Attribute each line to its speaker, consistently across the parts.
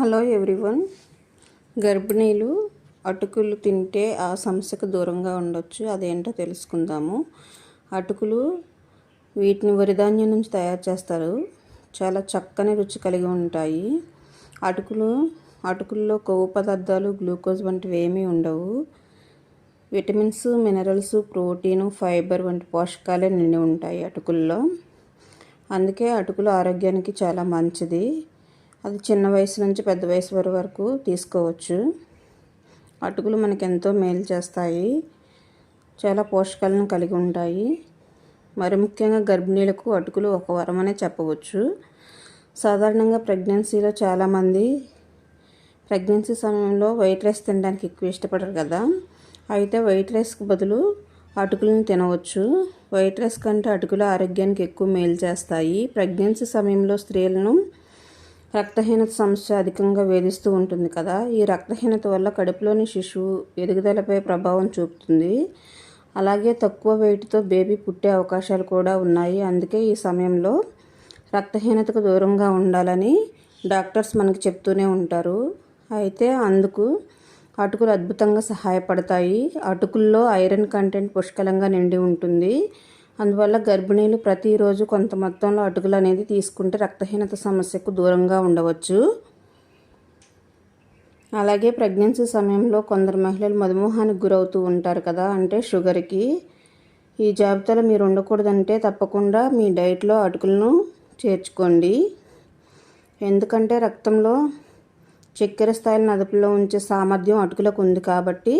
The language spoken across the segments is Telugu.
Speaker 1: Hello everyone. గర్భిణీలు అటుకులు తింటే ఆ సమస్యకు దూరంగా ఉండొచ్చు అదేంటో తెలుసుకుందాము. అటుకులు వీటిని వరిధాన్యం నుంచి తయారు చేస్తారు. చాలా చక్కని రుచి కలిగి ఉంటాయి. అటుకులు అటుకుల్లో కొవ్వు పదార్థాలు గ్లూకోజ్ వంటివి ఏమీ ఉండవు. విటమిన్స్ మినరల్స్ ప్రోటీన్ ఫైబర్ వంటి పోషకాలే నిండి ఉంటాయి అటుకుల్లో. అందుకే అటుకులు ఆరోగ్యానికి చాలా మంచిది. అది చిన్న వయసు నుంచి పెద్ద వయసు వరకు తీసుకోవచ్చు. అటుకులు మనకు ఎంతో మేలు చేస్తాయి. చాలా పోషకాలను కలిగి ఉంటాయి. మరి ముఖ్యంగా గర్భిణీలకు అటుకులు ఒక వరం అనే చెప్పవచ్చు. సాధారణంగా ప్రెగ్నెన్సీలో చాలామంది ప్రెగ్నెన్సీ సమయంలో వైట్ రైస్ తినడానికి ఎక్కువ ఇష్టపడరు కదా. అయితే వైట్ రైస్కి బదులు అటుకులను తినవచ్చు. వైట్ రైస్ కంటే అటుకులు ఆరోగ్యానికి ఎక్కువ మేలు చేస్తాయి. ప్రెగ్నెన్సీ సమయంలో స్త్రీలను రక్తహీనత సమస్య అధికంగా వేధిస్తూ ఉంటుంది కదా. ఈ రక్తహీనత వల్ల కడుపులోని శిశువు ఎదుగుదలపై ప్రభావం చూపుతుంది. అలాగే తక్కువ వెయిట్తో బేబీ పుట్టే అవకాశాలు కూడా ఉన్నాయి. అందుకే ఈ సమయంలో రక్తహీనతకు దూరంగా ఉండాలని డాక్టర్స్ మనకి చెప్తూనే ఉంటారు. అయితే అందుకు అటుకులు అద్భుతంగా సహాయపడతాయి. అటుకుల్లో ఐరన్ కంటెంట్ పుష్కలంగా నిండి ఉంటుంది. అందువల్ల గర్భిణీలు ప్రతిరోజు కొంత మొత్తంలో అటుకులు అనేది తీసుకుంటే రక్తహీనత సమస్యకు దూరంగా ఉండవచ్చు. అలాగే ప్రెగ్నెన్సీ సమయంలో కొందరు మహిళలు మధుమేహానికి గురవుతూ ఉంటారు కదా అంటే షుగర్కి. ఈ జాబితాలో మీరు ఉండకూడదంటే తప్పకుండా మీ డైట్లో అటుకులను చేర్చుకోండి. ఎందుకంటే రక్తంలో చక్కెర స్థాయిలను అదుపులో ఉంచే సామర్థ్యం అటుకులకు ఉంది కాబట్టి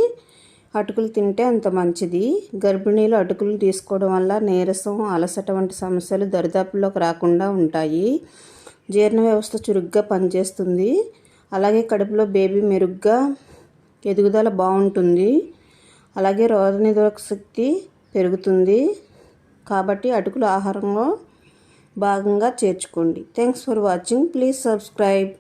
Speaker 1: అటుకులు తింటే అంత మంచిది. గర్భిణీలు అటుకులు తీసుకోవడం వల్ల నీరసం అలసట వంటి సమస్యలు దరిదాపుల్లోకి రాకుండా ఉంటాయి. జీర్ణ వ్యవస్థ చురుగ్గా పనిచేస్తుంది. అలాగే కడుపులో బేబీ మెరుగ్గా ఎదుగుదల బాగుంటుంది. అలాగే రోగనిరోధక శక్తి పెరుగుతుంది. కాబట్టి అటుకులు ఆహారంలో భాగంగా చేర్చుకోండి. Thanks for watching please subscribe